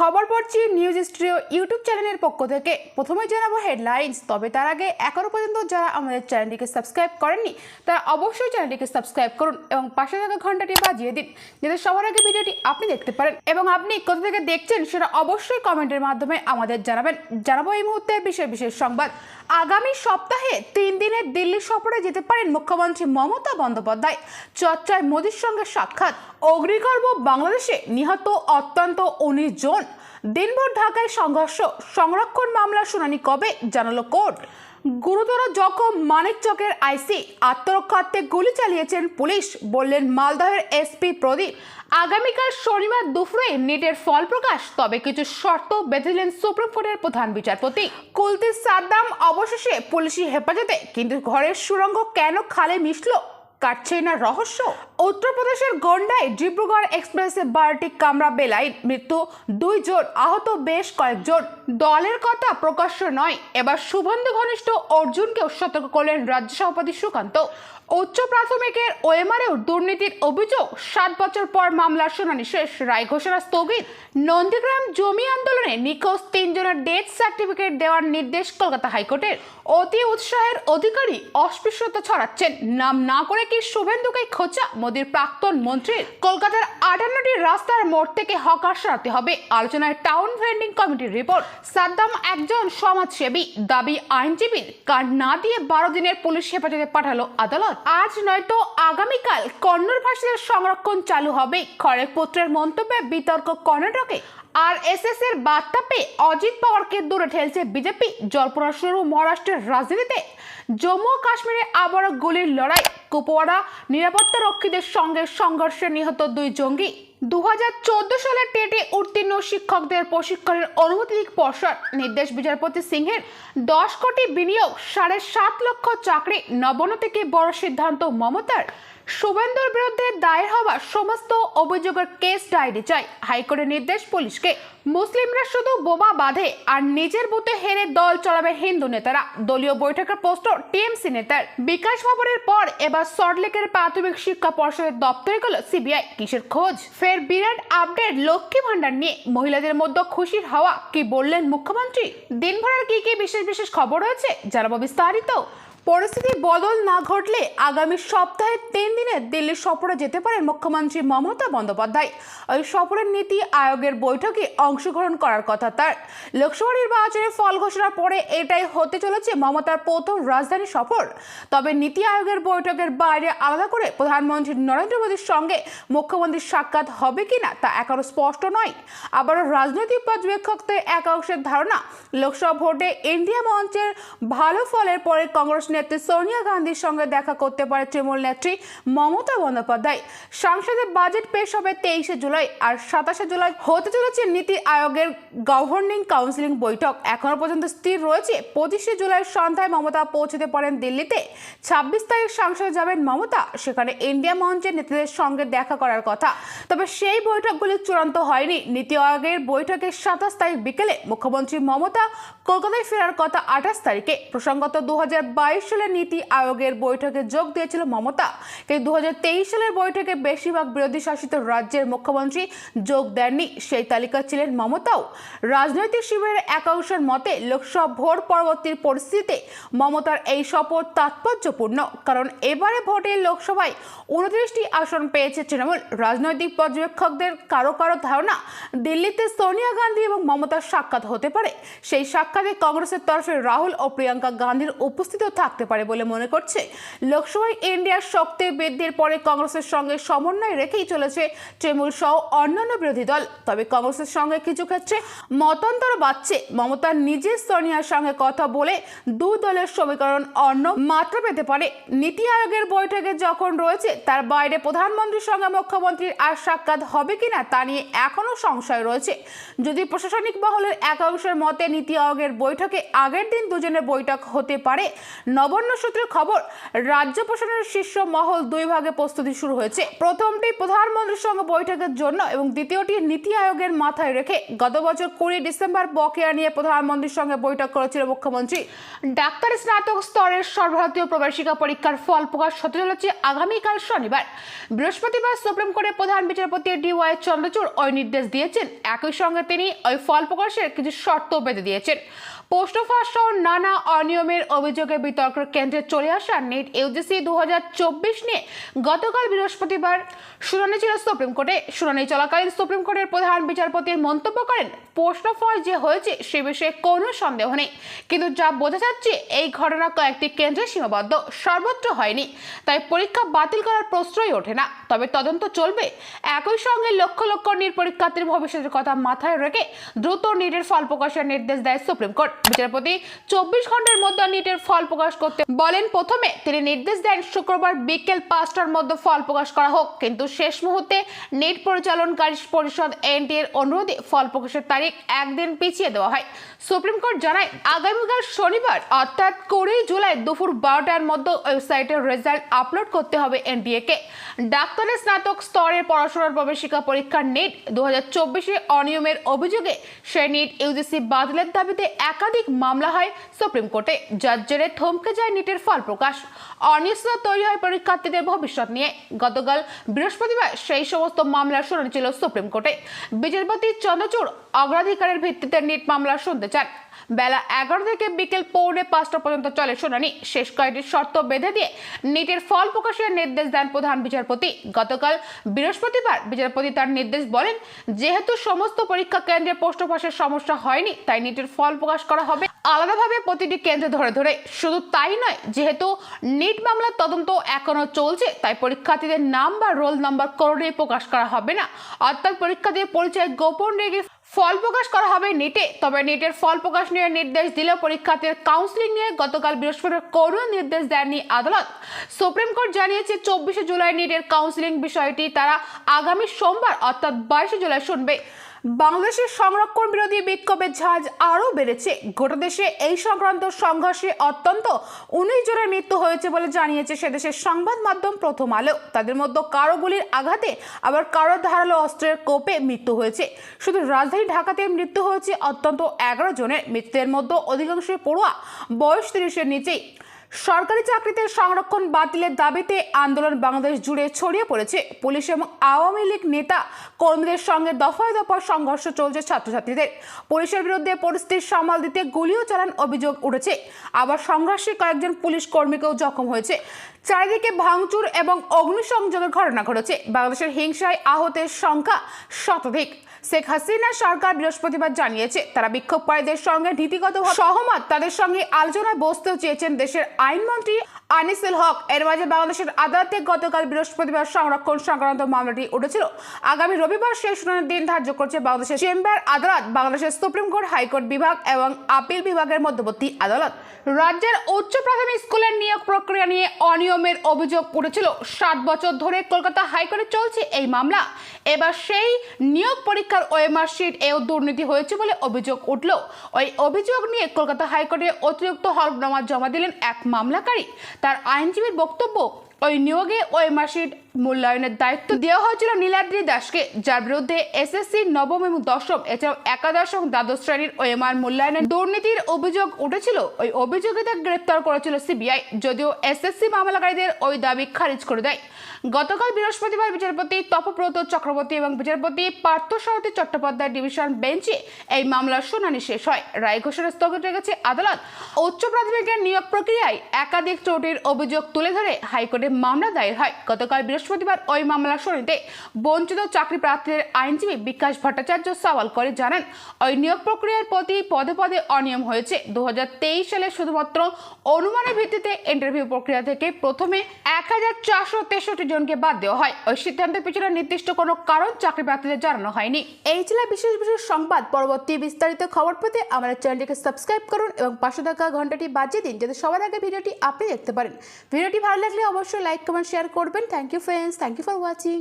খবর পড়ছি news studio YouTube চ্যানেলের পক্ষ থেকে। প্রথমে জানাব হেডলাইন্স, তবে তার আগে এখনও পর্যন্ত যারা আমাদের চ্যানেলটিকে সাবস্ক্রাইব করেননি, তারা অবশ্যই চ্যানেলটিকে সাবস্ক্রাইব করুন এবং পাশে থাকা ঘন্টাটি বাজিয়ে দিন, যাতে সবার আগে ভিডিওটি আপনি দেখতে পারেন। এবং আপনি কোথা থেকে দেখছেন সেটা অবশ্যই কমেন্টের মাধ্যমে আমাদের জানাবেন। জানাব এই মুহূর্তে বিশেষ বিশেষ সংবাদ। আগামী সপ্তাহে তিন দিনের দিল্লি সফরে যেতে পারেন মুখ্যমন্ত্রী মমতা বন্দ্যোপাধ্যায়। চর্চায় মোদীর সঙ্গে সাক্ষাৎ। অগ্নিগর্ভ বাংলাদেশে নিহত অত্যন্ত উনিশ জন। দিনভর ঢাকায় সংঘর্ষ, সংরক্ষণ মামলার শুনানি কবে জানালো কোর্ট? গুরুতর জখম মানিক চকের আইসি, আত্মরক্ষার্থে গুলি চালিয়েছেন পুলিশ, বললেন মালদহের এসপি প্রদীপ। আগামীকাল শনিবার দুপুরে নেটের ফল প্রকাশ তবে কিছু শর্ত বেঁধেলেন সুপ্রিম কোর্টের প্রধান বিচারপতি। কুলতি সাদ্দাম অবশেষে পুলিশি হেফাজতে, কিন্তু ঘরের সুরঙ্গ কেন খালে মিশলো? কাটছে না রহস্য। উত্তরপ্রদেশের গন্ডায় ডিব্রুগড় এক্সপ্রেসে বারোটি কামরা বেলায় মৃত্যু দুইজন আহত বেশ কয়েকজন। দলের কথা প্রকাশ্য নয়। এবার শুভেন্দু ঘনিষ্ঠ অর্জুনকেও সতর্ক করলেন রাজ্য সভাপতি সুকান্ত। উচ্চ প্রাথমিকের ওএমআরেও দুর্নীতির অভিযোগ। সাত বছর পর মামলার শুনানি শেষ। রায় ঘোষণা স্থগিত। নন্দীগ্রাম জমি আন্দোলনে নিখোঁজ তিনজনের ডেথ সার্টিফিকেট দেওয়ার নির্দেশ কলকাতা হাইকোর্টের। অতি উৎসাহের অধিকারী অস্পৃশ্যতা ছড়াচ্ছেন। নাম না করে কি শুভেন্দুকে খোঁচা? মোদীর প্রাক্তন মন্ত্রীর কলকাতার আটান্নটি রাস্তার মোড় থেকে হকার সরাতে হবে আলোচনায় টাউন ভেন্ডিং কমিটির রিপোর্ট। সাদ্দাম একজন সমাজসেবী, দাবি আইনজীবীর কার্ড না দিয়ে বারো দিনের পুলিশ হেফাজতে পাঠালো আদালত। আজ নয়তো আগামীকাল কন্নড় ভাষীদের সংরক্ষণ চালু হবে। খড়গপুত্রের মন্তব্যে বিতর্ক কর্ণাটকে। আর এস এস এর বার্তা পেয়ে অজিত পাওয়ারকে দূরে ঠেলছে বিজেপি। জল্পনা শুরু মহারাষ্ট্রের রাজনীতিতে জম্মু কাশ্মীরে আবারও গুলির লড়াই। কুপওয়াড়া নিরাপত্তা রক্ষীদের সঙ্গে সংঘর্ষে নিহত দুই জঙ্গি। দু হাজার চোদ্দ সালের টেটে উত্তীর্ণ শিক্ষকদের প্রশিক্ষণের অনুমতি পর্ষদ নির্দেশ বিচারপতি সিংহের দশ কোটি বিনিয়োগ, সাড়ে সাত লক্ষ চাকরি নবন থেকে বড় সিদ্ধান্ত মমতার। শুভেন্দুর বিরুদ্ধে দায়ের হওয়া সমস্ত অভিযোগের কেস ডায়েরি চাই। হাইকোর্টের নির্দেশ পুলিশকে। মুসলিমরা শুধু বোমা বাঁধে আর নিজের বুথে হেরে দল চালাবে হিন্দু নেতারা। দলীয় বৈঠকের পোস্টার টিএমসি নেতার। বিকাশ ভবনের পর এবার সল্টলেকের প্রাথমিক শিক্ষা পর্ষদের দপ্তরে গেল সিবিআই। কিসের খোঁজ? ফের বিরাট আপডেট লক্ষ্মী ভান্ডার নিয়ে। মহিলাদের মধ্যে খুশির হাওয়া। কি বললেন মুখ্যমন্ত্রী? দিনভরের কি কি বিশেষ বিশেষ খবর রয়েছে? জানাব বিস্তারিত। পরিস্থিতি বদল না ঘটলে আগামী সপ্তাহে তিন দিনে দিল্লি সফরে যেতে পারেন মুখ্যমন্ত্রী মমতা বন্দ্যোপাধ্যায়। ওই সফরের নীতি আয়োগের বৈঠকে অংশগ্রহণ করার কথা তার। লোকসভা নির্বাচনের ফল ঘোষণার পরে এটাই হতে চলেছে মমতার প্রথম রাজধানী সফর। তবে নীতি আয়োগের বৈঠকের বাইরে আলাদা করে প্রধানমন্ত্রী নরেন্দ্র মোদীর সঙ্গে মুখ্যমন্ত্রীর সাক্ষাৎ হবে কিনা তা এখনও স্পষ্ট নয়। আবারও রাজনৈতিক পর্যবেক্ষকদের একাংশের ধারণা, লোকসভা ভোটে ইন্ডিয়া মঞ্চের ভালো ফলের পরে কংগ্রেস নেত্রী সোনিয়া গান্ধীর সঙ্গে দেখা করতে পারে তৃণমূল নেত্রী মমতা বন্দ্যোপাধ্যায়। সংসদে বাজেট পেশ হবে তেইশে জুলাই, আর সাতাশে জুলাই হতে চলেছে নীতি আয়োগের গভর্নিং কাউন্সিলিং বৈঠক। এখনও পর্যন্ত স্থির রয়েছে, পঁচিশে জুলাই সন্ধ্যায় মমতা পৌঁছতে পারেন দিল্লিতে। ছাব্বিশ তারিখ সংসদে যাবেন মমতা, সেখানে ইন্ডিয়া মঞ্চের নেতাদের সঙ্গে দেখা করার কথা। তবে সেই বৈঠকগুলি চূড়ান্ত হয়নি। নীতি আয়োগের বৈঠকে সাতাশ তারিখ বিকেলে মুখ্যমন্ত্রী মমতা কলকাতায় ফেরার কথা আঠাশ তারিখে। প্রসঙ্গত দু হাজার বাইশ সালের নীতি আয়োগের বৈঠকে যোগ দিয়েছিল মমতা। কিন্তু দু সালের বৈঠকে বেশিরভাগ বিরোধী শাসিত রাজ্যের মুখ্যমন্ত্রী যোগ দেননি, সেই তালিকা ছিলেন মমতাও। রাজনৈতিক শিবিরের একাংশের মতে, লোকসভা ভোট পরবর্তী পরিস্থিতিতে মমতার এই শপথ তাৎপর্যপূর্ণ, কারণ এবারে ভোটে লোকসভায় উনত্রিশটি আসন পেয়েছে তৃণমূল। রাজনৈতিক পর্যবেক্ষকদের কারও কারও ধারণা, দিল্লিতে সোনিয়া গান্ধী এবং মমতার সাক্ষাৎ হতে পারে। সেই সাক্ষাতে কংগ্রেসের তরফে রাহুল ও প্রিয়াঙ্কা গান্ধীর উপস্থিতিও থাকতে পারে বলে মনে করছে। লোকসভায় ইন্ডিয়ার শক্তি বৃদ্ধির পরে কংগ্রেসের সঙ্গে সমন্বয় রেখেই চলেছে তৃণমূল সহ অন্যান্য বিরোধী দল। তবে কংগ্রেসের সঙ্গে কিছু ক্ষেত্রে মতান্তর বাড়ছে। মমতা নিজে সোনিয়ার সঙ্গে কথা বলে দু দলের সমীকরণ অন্য মাত্রা পেতে পারে। নীতি আয়োগের বৈঠকে যখন রয়েছে, তার বাইরে প্রধানমন্ত্রীর সঙ্গে মুখ্যমন্ত্রীর আর সাক্ষাৎ হবে কিনা তা নিয়ে এখনও সংশয় রয়েছে। যদি প্রশাসনিক মহলের একাংশের মতে নীতি আয়োগের বৈঠকে আগের দিন দুজনের বৈঠক হতে পারে নবান্ন সূত্রের খবর, রাজ্য প্রশাসনের শীর্ষ মহল দুই ভাগে প্রস্তুতি শুরু হয়েছে। প্রথমটি প্রধানমন্ত্রীর সঙ্গে বৈঠকের জন্য এবং দ্বিতীয়টি নীতি আয়োগের মাথায় রেখে গত বছর কুড়ি ডিসেম্বর বকেয়া নিয়ে প্রধানমন্ত্রীর সঙ্গে বৈঠক করেছিল মুখ্যমন্ত্রী। ডাক্তার স্নাতক স্তরের সর্বভারতীয় প্রবেশিকা পরীক্ষার ফল প্রকাশ হতে চলেছে আগামীকাল শনিবার। বৃহস্পতিবার সুপ্রিম কোর্টের প্রধান বিচারপতি ডি ওয়াই চন্দ্রচূড় ওই নির্দেশ দিয়েছেন। একই সঙ্গে তিনি ওই ফল প্রকাশের কিছু শর্ত বেঁধে দিয়েছেন। পোস্ট ফাঁস সহ নানা অনিয়মের অভিযোগে বিতর্কের কেন্দ্রে চলে আসা নিট ইউজিসি দু নিয়ে গতকাল বৃহস্পতিবার শুনানি ছিল সুপ্রিম কোর্টে। শুনানি চলাকালীন সুপ্রিম কোর্টের প্রধান বিচারপতির মন্তব্য করেন পোস্ট ফাঁস যে হয়েছে সে বিষয়ে কোনো সন্দেহ নেই। কিন্তু যা বোঝা যাচ্ছে, এই ঘটনা কয়েকটি কেন্দ্রে সীমাবদ্ধ, সর্বত্র হয়নি। তাই পরীক্ষা বাতিল করার প্রশ্নই ওঠে না। তবে তদন্ত চলবে। একই সঙ্গে লক্ষ লক্ষ নিট পরীক্ষার্থীর ভবিষ্যতের কথা মাথায় রেখে দ্রুত নিটের ফল প্রকাশের নির্দেশ দেয় সুপ্রিম কোর্ট। বিচারপতি চব্বিশ ঘণ্টার মধ্যে নিটের ফল প্রকাশ করতে বলেন, প্রথমে তিনি নির্দেশ দেন শুক্রবার বিকেল পাঁচটার মধ্যে ফল প্রকাশ করা হোক। কিন্তু শেষ মুহূর্তে নেট পরিচালনকারী পরিষদ এনটি এর অনুরোধে ফল প্রকাশের তারিখ একদিন পিছিয়ে দেওয়া হয়। সুপ্রিম কোর্ট জানায়, আগামীকাল শনিবার অর্থাৎ কুড়ি জুলাই দুপুর বারোটার মধ্যে ওয়েবসাইটের রেজাল্ট আপলোড করতে হবে এনটিএ কে। ডাক্তারের স্নাতক স্তরের পড়াশোনার প্রবেশিকা পরীক্ষার নেট দু হাজার অনিয়মের অভিযোগে সেই নিট ইউজিসি বাতিলের দাবিতে একাধিক মামলা হয় সুপ্রিম কোর্টে। যার জেরে থমকে যায় নিটের ফল প্রকাশ। অনিশ্চয়তা তৈরি হয় পরীক্ষার্থীদের ভবিষ্যৎ নিয়ে। গতকাল বৃহস্পতিবার সেই সমস্ত মামলার শুনানি ছিল সুপ্রিম কোর্টে। বিচারপতি চন্দ্রচূড় অগ্রাধিকারের ভিত্তিতে নিট মামলা শুনতে চান। বেলা এগারো থেকে বিকেল পৌনে পাঁচটা পর্যন্ত চলে শুনানি। শেষ কয়েকটি শর্ত বেঁধে দিয়ে নিটের ফল প্রকাশের নির্দেশ দেন প্রধান বিচারপতি। গতকাল বৃহস্পতিবার বিচারপতি তার নির্দেশ বলেন, যেহেতু সমস্ত পরীক্ষা কেন্দ্রে পোস্ট সমস্যা হয়নি, তাই নিটের ফল প্রকাশ করা হবে। আলাদাভাবে প্রতিটি কেন্দ্রে ধরে ধরে শুধু তাই নয়, যেহেতু নিট মামলার তদন্ত এখনও চলছে, তাই পরীক্ষার্থীদের নাম বা রোল নাম্বার কোনোটাই প্রকাশ করা হবে না। অর্থাৎ পরীক্ষার্থীর পরিচয় গোপন রেখে ফল প্রকাশ করা হবে নিটে। তবে নিটের ফল প্রকাশ নিয়ে নির্দেশ দিলেও পরীক্ষার্থীর কাউন্সিলিং নিয়ে গতকাল বৃহস্পতিবার কোনো নির্দেশ দেয়নি আদালত। সুপ্রিম কোর্ট জানিয়েছে, চব্বিশে জুলাই নিটের কাউন্সিলিং বিষয়টি তারা আগামী সোমবার, অর্থাৎ বাইশে জুলাই শুনবে। বাংলাদেশের সংরক্ষণ বিরোধী বিক্ষোভের ঝাঁজ আরও বেড়েছে। গোটা দেশে এই সংক্রান্ত সংঘর্ষে অত্যন্ত উনিশ জনের মৃত্যু হয়েছে বলে জানিয়েছে সেদেশের সংবাদ মাধ্যম প্রথম আলো। তাদের মধ্যে কারও গুলির আঘাতে, আবার কারও ধারালো অস্ত্রের কোপে মৃত্যু হয়েছে। শুধু রাজধানী ঢাকাতে মৃত্যু হয়েছে অত্যন্ত এগারো জনের। মৃত্যুদের মধ্যে অধিকাংশই পড়ুয়া, বয়স তিরিশের নিচেই। সরকারি চাকরিতে সংরক্ষণ বাতিলের দাবিতে আন্দোলন বাংলাদেশ জুড়ে ছড়িয়ে পড়েছে। পুলিশ এবং আওয়ামী লীগ নেতা কর্মীদের সঙ্গে দফায় দফায় সংঘর্ষ চলছে ছাত্রছাত্রীদের। পুলিশের বিরুদ্ধে পরিস্থিতি সামাল দিতে গুলিও চালান অভিযোগ উঠেছে। আবার সংঘর্ষে কয়েকজন পুলিশ কর্মীকেও জখম হয়েছে। চারিদিকে ভাঙচুর এবং অগ্নিসংযোগের ঘটনা ঘটেছে। বাংলাদেশের হিংসায় আহতের সংখ্যা শতাধিক। শেখ হাসিনা সরকার বৃহস্পতিবার জানিয়েছে, তারা বিক্ষোভকারীদের সঙ্গে নীতিগত সহমত। তাদের সঙ্গে আলোচনায় বসতেও চেয়েছেন দেশের আইনমন্ত্রী আনিসুল হক, এর মাঝে বাংলাদেশের আদালতে গতকাল বৃহস্পতিবার সংরক্ষণ সংক্রান্ত মামলাটি উঠেছিল। আগামী রবিবার শেষ শুনানির দিন ধার্য করছে বাংলাদেশের চেম্বার আদালত, বাংলাদেশের সুপ্রিম কোর্ট, হাইকোর্ট বিভাগ এবং আপিল বিভাগের মধ্যবর্তী আদালত। রাজ্যের উচ্চ প্রাথমিক স্কুলের নিয়োগ প্রক্রিয়া নিয়ে অনিয়মের অভিযোগ উঠেছিল। সাত বছর ধরে কলকাতা হাইকোর্টে চলছে এই মামলা। এবার সেই নিয়োগ পরীক্ষার ওই মার্কশিট এও দুর্নীতি হয়েছে বলে অভিযোগ উঠল। ওই অভিযোগ নিয়ে কলকাতা হাইকোর্টে অতিরিক্ত হলফনামা জমা দিলেন এক মামলাকারী। তার আইনজীবীর বক্তব্য, ওই নিয়োগে ওই শিট মূল্যায়নের দায়িত্ব দেওয়া হয়েছিল নীলাদ্রি দাসকে, যার বিরুদ্ধে এসএসসি নবম এবং দশম, এছাড়াও একাদশ এবং দ্বাদশ শ্রেণির ওএমআর মূল্যায়নের দুর্নীতির অভিযোগ উঠেছিল। ওই অভিযোগে তাকে গ্রেপ্তার করেছিল সিবিআই, যদিও এসএসসি মামলাকারীদের ওই দাবি খারিজ করে দেয়। গতকাল বৃহস্পতিবার বিচারপতি তপব্রত চক্রবর্তী এবং বিচারপতি পার্থ পার্থসারথী চট্টোপাধ্যায় ডিভিশন বেঞ্চে এই মামলার শুনানি শেষ হয়। রায় ঘোষণা স্থগিত রেখেছে আদালত। উচ্চ প্রাথমিকের নিয়োগ প্রক্রিয়ায় একাধিক ত্রুটির অভিযোগ তুলে ধরে হাইকোর্টে মামলা দায়ের হয়। গতকাল ওই মামলার শুনানিতে বঞ্চিত চাকরি প্রার্থীদের আইনজীবী বিকাশ ভট্টাচার্য সওয়াল করে জানান, ওই নিয়োগ প্রক্রিয়ার প্রতি পদে পদে অনিয়ম হয়েছে। দু হাজার তেইশ সালে শুধুমাত্র অনুমানের ভিত্তিতে ইন্টারভিউ প্রক্রিয়া থেকে প্রথমে এক হাজার চারশো তেষট্টি জনকে বাদ দেওয়া হয়। ওই সিদ্ধান্তের পিছনে নির্দিষ্ট কোনো কারণ চাকরি প্রার্থীদের জানানো হয়নি। এই ছিল বিশেষ বিশেষ সংবাদ। পরবর্তী বিস্তারিত খবর পেতে আমাদের চ্যানেলটিকে সাবস্ক্রাইব করুন এবং পাশে থাকা ঘন্টাটি বাজিয়ে দিন, যাতে সবার আগে ভিডিওটি আপনি দেখতে পারেন। ভিডিওটি ভালো লাগলে অবশ্যই লাইক, কমেন্ট, শেয়ার করবেন। Thank you friends thank you for watching